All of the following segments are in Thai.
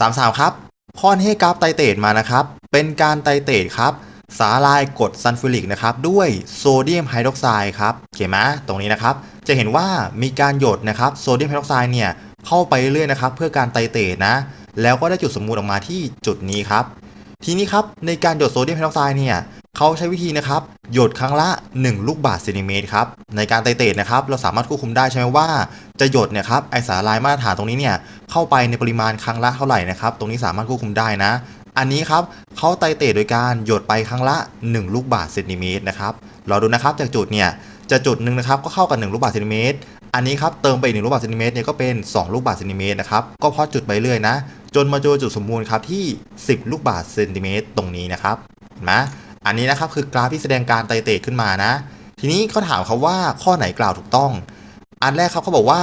33 ครับพ่อให้กราฟไตเตตมานะครับ เป็นการไตเตตครับ สาลายกรดซัลฟูริกนะครับ ด้วยโซเดียมไฮดรอกไซด์ครับเขียนไหมตรงนี้นะครับ จะเห็นว่ามีการหยดนะครับโซเดียมไฮดรอกไซด์เนี่ยเข้าไปเรื่อยๆนะครับ เพื่อการไตเตตนะ แล้วก็ได้จุดสมมูลออกมาที่จุดนี้ครับ ทีนี้ครับในการหยดโซเดียมไฮดรอกไซด์เนี่ย เขาใช้วิธีนะครับหยดครั้งละ 1 ลูกบาศก์เซนติเมตรครับในการไตเตรตนะครับเราสามารถควบคุมได้ใช่ไหมว่าจะหยดเนี่ยครับไอสารลายมาตรฐานตรงนี้เนี่ยเข้าไปในปริมาณครั้งละเท่าไหร่นะครับตรงนี้สามารถควบคุมได้นะ อันนี้ครับเขาไตเตรตโดยการหยดไปครั้งละ 1 ลูกบาศก์เซนติเมตรนะครับเราดูนะครับจากจุดเนี่ยจะจุดหนึ่งนะครับก็เข้ากับ 1 ลูกบาศก์เซนติเมตรอันนี้ครับเติมไปอีกหนึ่งลูกบาศก์เซนติเมตรเนี่ยก็เป็น 2 ลูกบาศก์เซนติเมตรนะครับก็เพาะจุดไปเรื่อยนะ จนมาเจอจุดสมบูรณ์ครับที่ 10 ลูกบาศก์เซนติเมตรตรงนี้นะครับเห็นไหม อันนี้นะครับคือกราฟที่แสดงการไตเตรตขึ้นมานะ ทีนี้เขาถามเขาว่าข้อไหนกล่าวถูกต้อง อันแรกครับเขาบอกว่า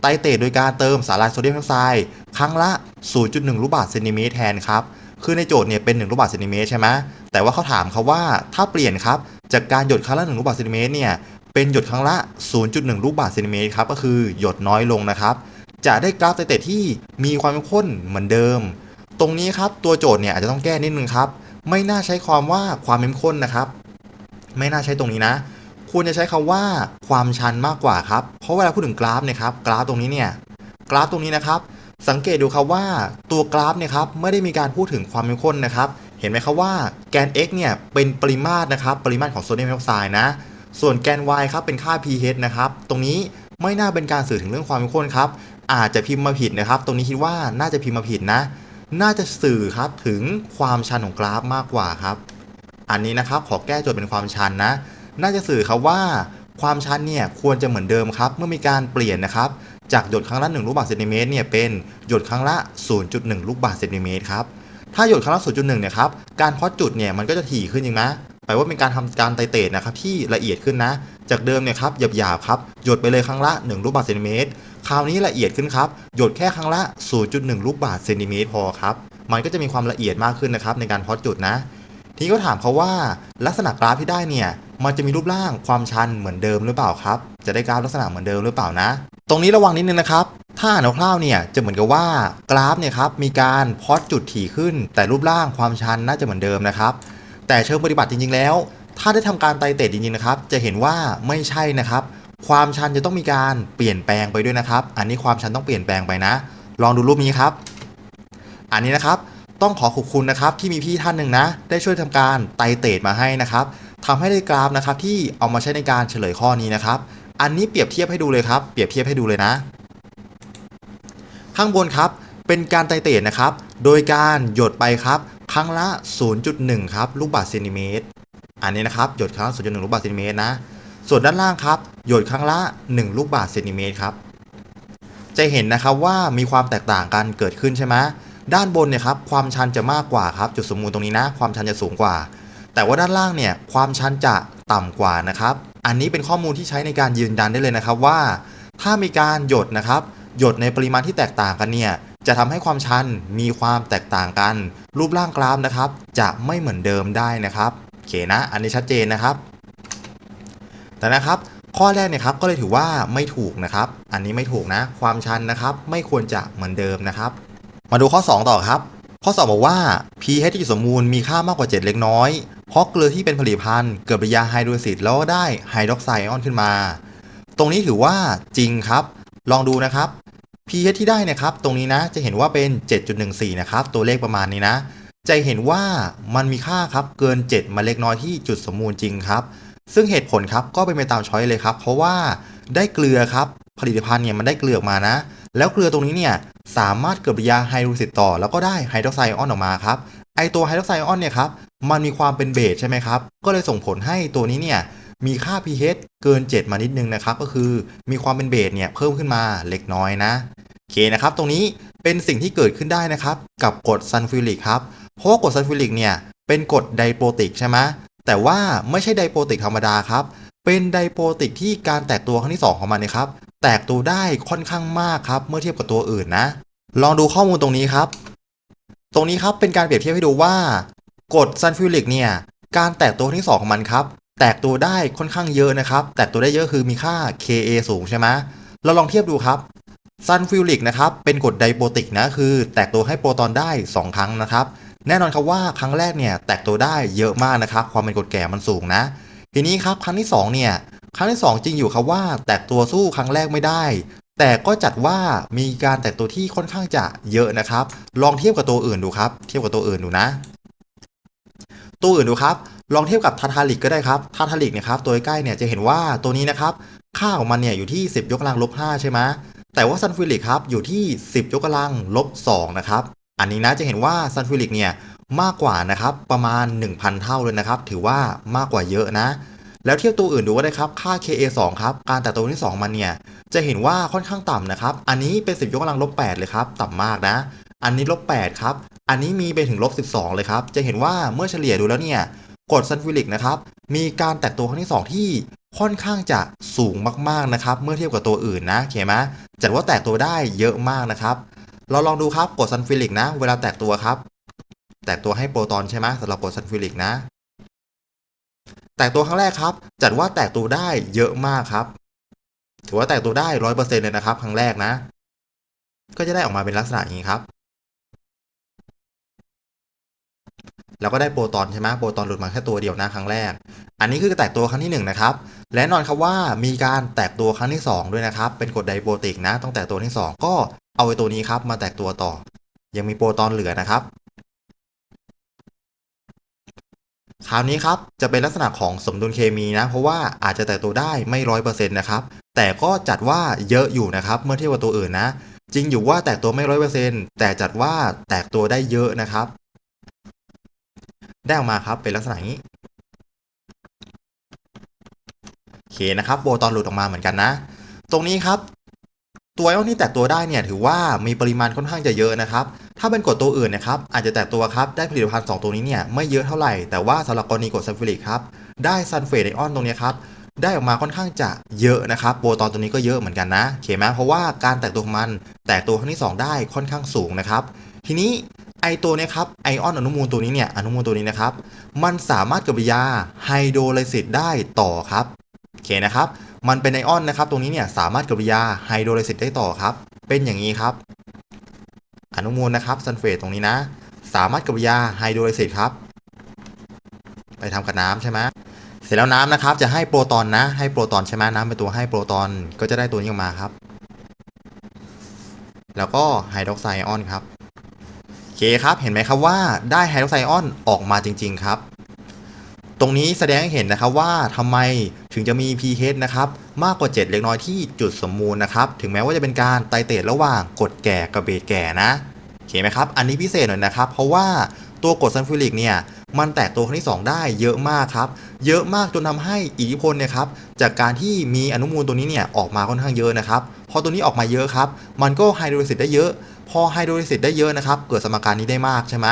ไตเตรตโดยการเติมสารลายโซเดียมไฮดรอกไซด์ครั้งละ 0.1 ลูกบาศก์เซนติเมตรแทนครับ คือในโจทย์เนี่ยเป็น1ลูกบาศก์เซนติเมตรใช่ไหมแต่ว่าเขาถามเขาว่าถ้าเปลี่ยนครับจากการหยดครั้งละ 1 ลูกบาศก์เซนติเมตรเนี่ยเป็นหยดครั้งละ 0.1 ลูกบาศก์เซนติเมตรครับก็คือหยดน้อยลงนะครับ จะได้กราฟไตเตรตที่มีความเข้มข้นเหมือนเดิม ตรงนี้ครับตัวโจทย์เนี่ยอาจจะต้องแก้นิดนึงครับ ไม่น่าใช้ความว่าความเข้มข้นนะครับ ไม่น่าใช้ตรงนี้นะควรจะใช้คำว่าความชันมากกว่าครับ เพราะเวลาพูดถึงกราฟเนี่ยครับกราฟตรงนี้เนี่ยกราฟตรงนี้นะครับ สังเกตดูครับว่าตัวกราฟเนี่ยครับไม่ได้มีการพูดถึงความเข้มข้นนะครับ เห็นไหมครับว่าแกน x เนี่ยเป็นปริมาตรนะครับ ปริมาตรของโซเดียมไฮดรอกไซด์นะ ส่วนแกน y ครับเป็นค่า pH นะครับ ตรงนี้ไม่น่าเป็นการสื่อถึงเรื่องความเข้มข้นครับ อาจจะพิมพ์มาผิดนะครับ ตรงนี้คิดว่าน่าจะพิมพ์มาผิดนะ น่าจะสื่อครับถึงความชันของกราฟมากกว่าครับ อันนี้นะครับขอแก้โจทย์เป็นความชันนะ น่าจะสื่อครับว่าความชันเนี่ยควรจะเหมือนเดิมครับ เมื่อมีการเปลี่ยนนะครับ จากหยดครั้งละ 1 ลูกบาศก์เซนติเมตรเนี่ยเป็นหยดครั้งละ 0.1 ลูกบาศก์เซนติเมตรครับถ้าหยดครั้งละ 0.1 เนี่ยครับการเพาะจุดเนี่ยมันก็จะถี่ขึ้นจริงไหมแปลว่าเป็นการทำการไตเตรตนะครับที่ละเอียดขึ้นนะ จากเดิมเนี่ยครับหยาบๆครับหยดไปเลยครั้งละ 1 ลูกบาศก์เซนติเมตร คราวนี้ละเอียดขึ้นครับ หยดแค่ครั้งละ 0.1 ลูกบาศก์เซนติเมตรพอครับ มันก็จะมีความละเอียดมากขึ้นนะครับในการพาะจุดนะ ทีนี้ก็ถามเขาว่าลักษณะกราฟที่ได้เนี่ย มันจะมีรูปร่างความชันเหมือนเดิมหรือเปล่าครับ จะได้กราฟลักษณะเหมือนเดิมหรือเปล่านะ ตรงนี้ระวังนิดนึงนะครับ ถ้าอ่านคร่าวๆเนี่ยจะเหมือนกับว่ากราฟเนี่ยครับมีการพอดจุดถี่ขึ้น แต่รูปร่างความชันน่าจะเหมือนเดิมนะครับ แต่เชิงปฏิบัติจริงๆแล้ว ถ้าได้ทำการไตเตรดจริงๆนะครับ จะเห็นว่าไม่ใช่นะครับ ความชันจะต้องมีการเปลี่ยนแปลงไปด้วยนะครับ อันนี้ความชันต้องเปลี่ยนแปลงไปนะ ลองดูรูปนี้ครับ อันนี้นะครับต้องขอขอบคุณนะครับที่มีพี่ท่านหนึ่งนะ ได้ช่วยทำการไตเตดมาให้นะครับทำให้ได้กราฟนะครับที่เอามาใช้ในการเฉลยข้อนี้นะครับ อันนี้เปรียบเทียบให้ดูเลยครับ เปรียบเทียบให้ดูเลยนะ ข้างบนครับเป็นการไตเตดนะครับ โดยการหยดไปครับ ครั้งละ 0.1 ครับลูกบาศก์เซนติเมตร อันนี้นะครับหยดครั้งละ0.1 ลูกบาศก์เซนติเมตรนะ ส่วนด้านล่างครับ หยดครั้งละ 1 ลูกบาศก์เซนติเมตรครับ จะเห็นนะครับว่ามีความแตกต่างกันเกิดขึ้นใช่ไหมด้านบนเนี่ยครับความชันจะมากกว่าครับ จุดสมมูลตรงนี้นะ ความชันจะสูงกว่า แต่ว่าด้านล่างเนี่ยความชันจะต่ำกว่านะครับ อันนี้เป็นข้อมูลที่ใช้ในการยืนยันได้เลยนะครับว่า ถ้ามีการหยดนะครับ หยดในปริมาณที่แตกต่างกันเนี่ยจะทำให้ความชันมีความแตกต่างกัน รูปร่างกราฟนะครับ จะไม่เหมือนเดิมได้นะครับโอเคนะ อันนี้ชัดเจนนะครับ แต่นะครับ ข้อแรกเนี่ยครับก็เลยถือว่าไม่ถูกนะครับ อันนี้ไม่ถูกนะ ความชันนะครับ ไม่ควรจะเหมือนเดิมนะครับ มาดูข้อ 2 ต่อครับ ข้อ 2 บอกว่า pH ที่สมมูลมีค่ามากกว่า 7 เล็กน้อย เพราะเกลือที่เป็นผลิตภัณฑ์เกิดปฏิกิริยาไฮโดรซิสแล้วก็ได้ไฮดรอกไซด์ออนขึ้นมา ตรงนี้ถือว่าจริงครับ ลองดูนะครับ pH ที่ได้เนะครับ ตรงนี้นะจะเห็นว่าเป็น 7.14 นะครับ ตัวเลขประมาณนี้นะ จะเห็นว่ามันมีค่าครับเกิน 7 มาเล็กน้อยที่จุดสมมูลจริงครับ ซึ่งเหตุผลครับก็เป็นไปตามช้อยเลยครับ เพราะว่าได้เกลือครับผลิตภัณฑ์เนี่ยมันได้เกลือออกมานะ แล้วเกลือตรงนี้เนี่ยสามารถเกิดปฏิกิริยาไฮโดรซิสต่อ แล้วก็ได้ไฮดรอกไซด์ออนออกมาครับไอตัวไฮดรอกไซด์ออนเนี่ยครับมันมีความเป็นเบสใช่ไหมครับ ก็เลยส่งผลให้ตัวนี้เนี่ยมีค่า pH เกิน 7 มานิดนึงนะครับ ก็คือมีความเป็นเบสเนี่ยเพิ่มขึ้นมาเล็กน้อยนะโอเคนะครับ ตรงนี้เป็นสิ่งที่เกิดขึ้นได้นะครับ กับกรดซัลฟูริกครับ เพราะว่ากรดซัลฟูริกเนี่ยเป็นกรดไดโปรติกใช่ไหม แต่ว่าไม่ใช่ไดโปรติกธรรมดาครับ เป็นไดโปรติกที่การแตกตัวครั้งที่ 2 ของมันนะครับ แตกตัวได้ค่อนข้างมากครับ เมื่อเทียบกับตัวอื่นนะ ลองดูข้อมูลตรงนี้ครับ ตรงนี้ครับเป็นการเปรียบเทียบให้ดูว่ากรดซัลฟูริกเนี่ย การแตกตัวครั้งที่ 2 ของมันครับ แตกตัวได้ค่อนข้างเยอะนะครับ แตกตัวได้เยอะคือมีค่า Ka สูงใช่ไหมเราลองเทียบดูครับซันฟิลิกนะครับ เป็นกรดไดโปรติกนะ คือ แตกตัวให้โปรตอนได้ 2 ครั้งนะครับ แน่นอนครับว่าครั้งแรกเนี่ยแตกตัวได้เยอะมากนะครับ ความเป็นกรดแก่มันสูงนะ ทีนี้ครับครั้งที่2เนี่ยครั้งที่ 2 จริงอยู่ครับว่า แตกตัวสู้ครั้งแรกไม่ได้ แต่ก็จัดว่ามีการแตกตัวที่ค่อนข้างจะเยอะนะครับ ลองเทียบกับตัวอื่นดูครับ เทียบกับตัวอื่นดูนะ ตัวอื่นดูครับ ลองเทียบกับทาทาลิกก็ได้ครับทาทาลิกเนี่ยครับตัวใกล้เนี่ยจะเห็นว่าตัวนี้นะครับค่าของมันเนี่ยอยู่ที่ 10 ยกกำลังลบ5ใช่ไหมแต่ว่าซันฟิลิกครับอยู่ที่ 10 ยกกำลังลบ2นะครับ อันนี้นะจะเห็นว่าซันฟิลิกเนี่ยมากกว่านะครับประมาณ 1,000 เท่าเลยนะครับ ถือว่ามากกว่าเยอะนะ แล้วเทียบตัวอื่นดูก็ได้ครับ ค่า Ka2 ครับการแตกตัวที่ 2 มันเนี่ยจะเห็นว่าค่อนข้างต่ำนะครับ อันนี้เป็น 10 ยกกำลังลบ 8 เลยครับ ต่ำมากนะ อันนี้ลบ 8 ครับ อันนี้มีไปถึงลบ 12 เลยครับ จะเห็นว่าเมื่อเฉลี่ยดูแล้วเนี่ยกดซันฟิลิกนะครับมีการแตกตัวครั้งที่ 2 ที่ค่อนข้างจะสูงมากๆนะครับ เมื่อเทียบกับตัวอื่นนะเข้าไหมจัดว่าแตกตัวได้เยอะมากนะครับ เราลองดูครับกรดซันฟิลิกนะ เวลาแตกตัวครับ แตกตัวให้โปรตอนใช่ไหมสำหรับกรดซันฟิลิกนะ แตกตัวครั้งแรกครับ จัดว่าแตกตัวได้เยอะมากครับ ถือว่าแตกตัวได้ร้อยเปอร์เซ็นต์เลยนะครับ ครั้งแรกนะ ก็จะได้ออกมาเป็นลักษณะอย่างนี้ครับ แล้วก็ได้โปรตอนใช่ไหมโปรตอนหลุดมาแค่ตัวเดียวนะครั้งแรก อันนี้คือแตกตัวครั้งที่1นงนะครับ และแน่นอนครับว่ามีการแตกตัวครั้งที่ 2 ด้วยนะครับ เป็นกรดไดโปรติกนะ ต้องแตกตัวที่ 2 ก็ เอาไอ้ตัวนี้ครับมาแตกตัวต่อ ยังมีโปรตอนเหลือนะครับ คราวนี้ครับจะเป็นลักษณะของสมดุลเคมีนะ เพราะว่าอาจจะแตกตัวได้ไม่ร้อยเปอร์เซ็นต์นะครับ แต่ก็จัดว่าเยอะอยู่นะครับ เมื่อเทียบกับตัวอื่นนะ จริงอยู่ว่าแตกตัวไม่ร้อยเปอร์เซ็นต์แต่จัดว่าแตกตัวได้เยอะนะครับ ได้ออกมาครับเป็นลักษณะนี้โอเคนะครับโบตอนหลุดออกมาเหมือนกันนะ ตรงนี้ครับ ตัวไอออนที่แตกตัวได้เนี่ยถือว่ามีปริมาณค่อนข้างจะเยอะนะครับ ถ้าเป็นกรดตัวอื่นนะครับอาจจะแตกตัวครับได้ผลิตภัณฑ์2ตัวนี้เนี่ยไม่เยอะเท่าไหร่ แต่ว่าสำหรับกรณีกรดซัลฟูริกครับได้ซัลเฟตไอออนตรงนี้ครับได้ออกมาค่อนข้างจะเยอะนะครับโบตอนตัวนี้ก็เยอะเหมือนกันนะโอเคไหมเพราะว่าการแตกตัวของมันแตกตัวครั้งที่ 2 ได้ค่อนข้างสูงนะครับทีนี้ไอตัวเนี้ครับไอออนอนุมูลตัวนี้เนี่ยอนุมูลตัวนี้นะครับมันสามารถกับปฏิกิริยาไฮโดรไลซิสได้ต่อครับโอเคนะครับ มันเป็นไอออนนะครับ ตรงนี้เนี่ยสามารถกับปฏิกิริยาไฮโดรไลซิสได้ต่อครับ เป็นอย่างนี้ครับ อนุมูลนะครับซัลเฟตตรงนี้นะ สามารถกับปฏิกิริยาไฮโดรไลซิสครับ ไปทำกับน้ำใช่ไหมเสร็จแล้วน้ำนะครับจะให้โปรตอนนะ ให้โปรตอนใช่ไหมน้ำเป็นตัวให้โปรตอนก็จะได้ตัวนี้ออกมาครับ แล้วก็ไฮดรอกไซด์ไอออนครับโอเคครับเห็นไหมครับว่าได้ไฮดรอกไซด์ไอออนออกมาจริง ๆ ครับ ตรงนี้แสดงให้เห็นนะครับว่าทำไมถึงจะมี pH นะครับมากกว่า 7 เล็กน้อยที่จุดสมมูลนะครับ ถึงแม้ว่าจะเป็นการไตเตรระหว่างกรดแก่กับเบสแก่นะโอเคไหมครับ อันนี้พิเศษหน่อยนะครับ เพราะว่าตัวกรดซัลฟูริกเนี่ยมันแตกตัวครั้งที่ 2 ได้เยอะมากครับ เยอะมากจนทำให้อิทธิพลเนี่ยครับจากการที่มีอนุมูลตัวนี้เนี่ยออกมาค่อนข้างเยอะนะครับพอตัวนี้ออกมาเยอะครับ มันก็ไฮโดรลิซิสได้เยอะ พอไฮโดรลิซิสได้เยอะนะครับ เกิดสมการนี้ได้มากใช่ไหม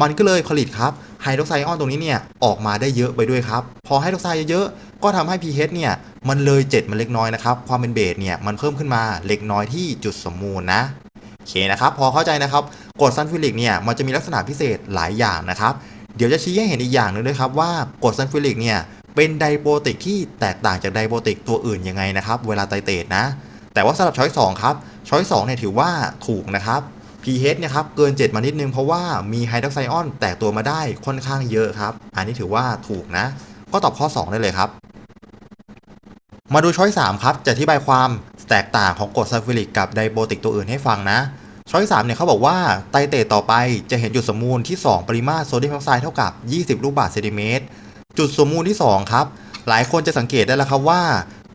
มันก็เลยผลิตครับ ไฮดรอกไซด์ออนตรงนี้เนี่ยออกมาได้เยอะไปด้วยครับ พอไฮดรอกไซด์เยอะๆก็ทำให้ pH เนี่ยมันเลย 7 มันเล็กน้อยนะครับ ความเป็นเบสเนี่ยมันเพิ่มขึ้นมาเล็กน้อยที่จุดสมมูลนะโอเคนะครับ พอเข้าใจนะครับกรดซัลฟูริกเนี่ยมันจะมีลักษณะพิเศษหลายอย่างนะครับ เดี๋ยวจะชี้ให้เห็นอีกอย่างหนึ่งด้วยครับว่ากรดซัลฟูริกเนี่ยเป็นไดโปรติกที่แตกต่างจากไดโปรติกตัวอื่นยังไงนะครับ เวลาไตเตรนะ แต่ว่าสำหรับช้อย2ครับช้อย2เนี่ยถือว่าถูกนะครับ pH เนี่ยครับเกิน 7 มานิดนึงเพราะว่ามีไฮดรอกไซด์ออนแตกตัวมาได้ค่อนข้างเยอะครับ อันนี้ถือว่าถูกนะ ก็ตอบข้อ 2 ได้เลยครับ มาดูช้อย3ครับ จะอธิบายความแตกต่างของกรดซัลฟูริกกับไดโปติกตัวอื่นให้ฟังนะช้อย3เนี่ยเขาบอกว่าไตเตรต่อไปจะเห็นจุดสมมูลที่ 2 ปริมาตรโซเดียมไฮดรอกไซด์เท่ากับ 20 ลูกบาศก์เซนติเมตร จุดสมมูลที่ 2 ครับ หลายคนจะสังเกตได้แล้วครับว่า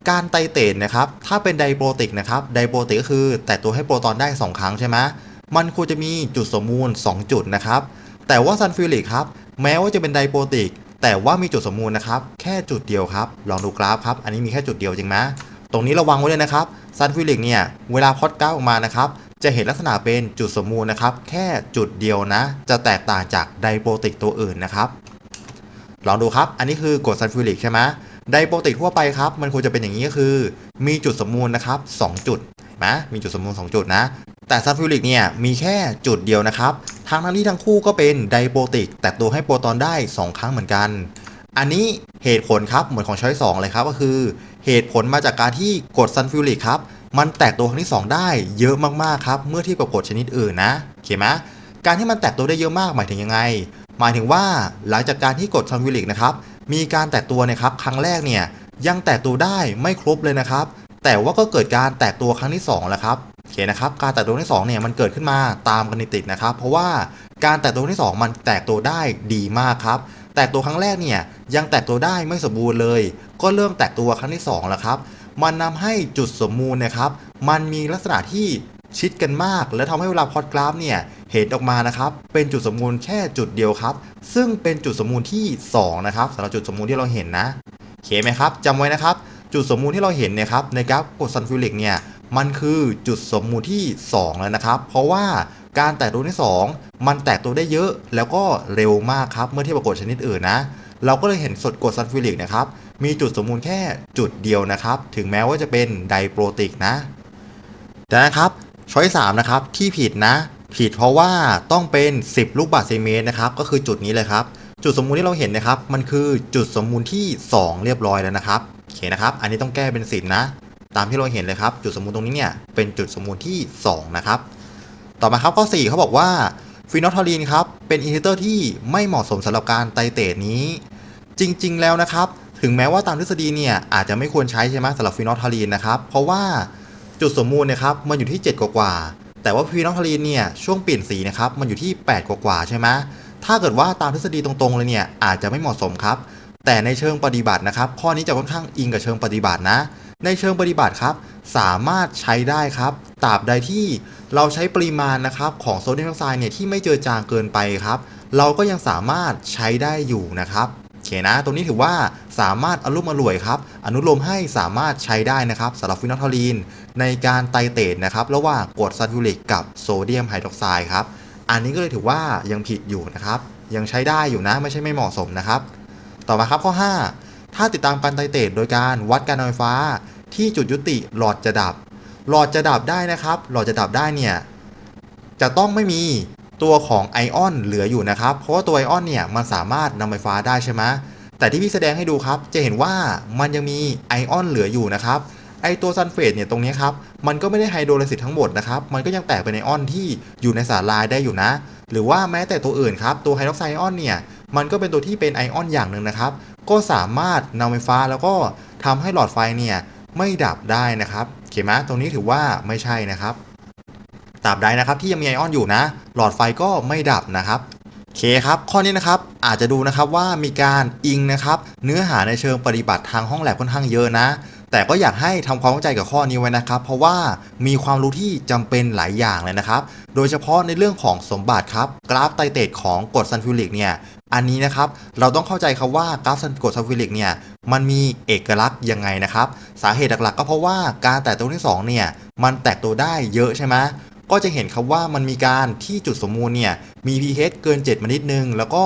การไตเตรนะครับถ้าเป็นไดโปรติกนะครับไดโปรติกก็คือแตกตัวให้โปรตอนได้ 2 ครั้งใช่ไหม มันควรจะมีจุดสมมูล 2 จุดนะครับ แต่ว่าซัลฟูริกครับแม้ว่าจะเป็นไดโปรติก แต่ว่ามีจุดสมมูลนะครับ แค่จุดเดียวครับ ลองดูกราฟครับ อันนี้มีแค่จุดเดียวจริงไหมตรงนี้ระวังไว้เลยนะครับซัลฟูริกเนี่ยเวลาพอดกราฟออกมานะครับจะเห็นลักษณะเป็นจุดสมมูลนะครับ แค่จุดเดียวนะ จะแตกต่างจากไดโปรติกตัวอื่นนะครับ ลองดูครับ อันนี้คือกดซัลฟูริกใช่ไหมไดโปรติกทั่วไปครับ มันควรจะเป็นอย่างนี้ก็คือ มีจุดสมมูลนะครับ 2 จุดนไหมมีจุดสมมูล 2 จุดนะ แต่ซัลฟูริกเนี่ยมีแค่จุดเดียวนะครับทั้งทั้งที่ทั้งคู่ก็เป็นไดโปรติก แต่ตัวให้โปรตอนได้ 2 ครั้งเหมือนกัน อันนี้เหตุผลครับเหมือนของช้อย2เลยครับก็คือ เหตุผลมาจากการที่กดซัลฟูริกครับมันแตกตัวครั้งที่ 2 ได้เยอะมากๆครับเมื่อเที่กับกดชนิดอื่นนะโอเคไหมการที่มันแตกตัวได้เยอะมากหมายถึงยังไง หมายถึงว่าหลังจากการที่กดซัลฟิลิกนะครับมีการแตกตัวเนะครับครั้งแรกเนี่ยยังแตกตัวได้ไม่ครบเลยนะครับแต่ว่าก็เกิดการแตกตัวครั้งที่2แล้วครับ เคนะครับการแตกตัวที่2เนี่ยมันเกิดขึ้นมาตามกันติดนะครับ เพราะว่าการแตกตัวที่ 2 มันแตกตัวได้ดีมากครับ แตกตัวครั้งแรกเนี่ยยังแตกตัวได้ไม่สมบูรณ์เลย ก็เริ่มแตกตัวครั้งที่2แล้วครับ มันนำให้จุดสมมูลนะครับ มันมีลักษณะที่ชิดกันมาก และทำให้เวลาพอดกราฟเนี่ยเห็นออกมานะครับ เป็นจุดสมมูลแค่จุดเดียวครับ ซึ่งเป็นจุดสมมูลที่2นะครับสำหรับจุดสมมูลที่เราเห็นนะโอเคไหมครับจำไว้นะครับจุดสมมูลที่เราเห็นเนี่ยครับในกราฟกรดซัลฟิลิกเนี่ย มันคือจุดสมมูลที่ 2 แล้วนะครับ เพราะว่าการแตกตัวที่ 2 มันแตกตัวได้เยอะแล้วก็เร็วมากครับ เมื่อเทียบกับกรดชนิดอื่นนะ เราก็เลยเห็นสดกรดซัลฟิลิกนะครับ มีจุดสมมูลแค่จุดเดียวนะครับ ถึงแม้ว่าจะเป็นไดโปรติกนะแต่นะครับช้อย3นะครับที่ผิดนะ ผิดเพราะว่าต้องเป็น 10 ลูกบาศก์เซนติเมตรนะครับ ก็คือจุดนี้เลยครับจุดสมมูลที่เราเห็นนะครับ มันคือจุดสมมูลที่ 2 เรียบร้อยแล้วนะครับโอเคนะครับ อันนี้ต้องแก้เป็นสิบนะ ตามที่เราเห็นเลยครับ จุดสมมูลตรงนี้เนี่ยเป็นจุดสมมูลที่ 2 นะครับ ต่อมาครับข้อ 4 เขาบอกว่าฟีนอลทอลีนครับเป็นอินฮิเตอร์ที่ไม่เหมาะสมสำหรับการไตเตรตนี้ จริง ๆ แล้วนะครับ ถึงแม้ว่าตามทฤษฎีเนี่ยอาจจะไม่ควรใช้ใช่ไหมสำหรับฟีนอลทอลีนนะครับ เพราะว่าจุดสมมูลนะครับมันอยู่ที่ 7 กว่ากว่าแต่ว่าฟีนอลทอลีนเนี่ยช่วงเปลี่ยนสีนะครับมันอยู่ที่8กว่ากว่าใช่ไหมถ้าเกิดว่าตามทฤษฎีตรงๆเลยเนี่ยอาจจะไม่เหมาะสมครับ แต่ในเชิงปฏิบัตินะครับ ข้อนี้จะค่อนข้างอิงกับเชิงปฏิบัตินะ ในเชิงปฏิบัติครับ สามารถใช้ได้ครับตราบใดที่เราใช้ปริมาณนะครับของโซเดียมไดออกไซด์เนี่ยที่ไม่เจือจางเกินไปครับ เราก็ยังสามารถใช้ได้อยู่นะครับโอเคนะตรงนี้ถือว่าสามารถอารมอร่วยครับ อนุโลมให้สามารถใช้ได้นะครับสำหรับฟินอลทอลีน ในการไตเตรตนะครับระหว่างกรดซัลฟิลิกกับโซเดียมไฮดรอกไซด์ครับ อันนี้ก็เลยถือว่ายังผิดอยู่นะครับ ยังใช้ได้อยู่นะไม่ใช่ไม่เหมาะสมนะครับ ต่อมาครับข้อ 5 ถ้าติดตามการไตเตรตโดยการวัดการไฟฟ้า ที่จุดยุติหลอดจะดับ หลอดจะดับได้นะครับ หลอดจะดับได้เนี่ยจะต้องไม่มีตัวของไอออนเหลืออยู่นะครับ เพราะว่าตัวไอออนเนี่ยมันสามารถนำไฟฟ้าได้ใช่ไหมแต่ที่พี่แสดงให้ดูครับ จะเห็นว่ามันยังมีไอออนเหลืออยู่นะครับไอตัวซัลเฟตเนี่ยตรงนี้ครับมันก็ไม่ได้ไฮโดรไลซิสทั้งหมดนะครับมันก็ยังแตกเป็นไอออนที่อยู่ในสารลายได้อยู่นะ หรือว่าแม้แต่ตัวอื่นครับตัวไฮดรอกไซด์ไอออนเนี่ยมันก็เป็นตัวที่เป็นไอออนอย่างหนึ่งนะครับ ก็สามารถนำไฟฟ้าแล้วก็ทำให้หลอดไฟเนี่ยไม่ดับได้นะครับโอเคไหมตรงนี้ถือว่าไม่ใช่นะครับตราบใดนะครับที่ยังมีไอออนอยู่นะ หลอดไฟก็ไม่ดับนะครับเคครับ ข้อนี้นะครับอาจจะดูนะครับว่ามีการอิงนะครับ เนื้อหาในเชิงปฏิบัติทางห้องแลบค่อนข้างเยอะนะ แต่ก็อยากให้ทำความเข้าใจกับข้อนี้ไว้นะครับ เพราะว่ามีความรู้ที่จำเป็นหลายอย่างเลยนะครับ โดยเฉพาะในเรื่องของสมบัติครับ กราฟไตเตตของกรดซัลฟิลิกเนี่ย อันนี้นะครับเราต้องเข้าใจครับว่ากราฟซัลกรดซัลฟิลิกเนี่ยมันมีเอกลักษณ์ยังไงนะครับ สาเหตุหลักๆ ก็เพราะว่าการแตกตัวที่สองเนี่ยมันแตกตัวได้เยอะใช่ไหมก็จะเห็นครับว่ามันมีการที่จุดสมมูลเนี่ยมี pH เกิน 7 มานิดนึง แล้วก็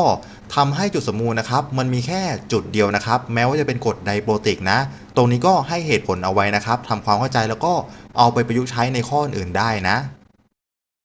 ทำให้จุดสมมูลนะครับมันมีแค่จุดเดียวนะครับ แม้ว่าจะเป็นกรดไดโปรติกนะ ตรงนี้ก็ให้เหตุผลเอาไว้นะครับทำความเข้าใจแล้วก็เอาไปประยุกต์ใช้ในข้ออื่นได้นะ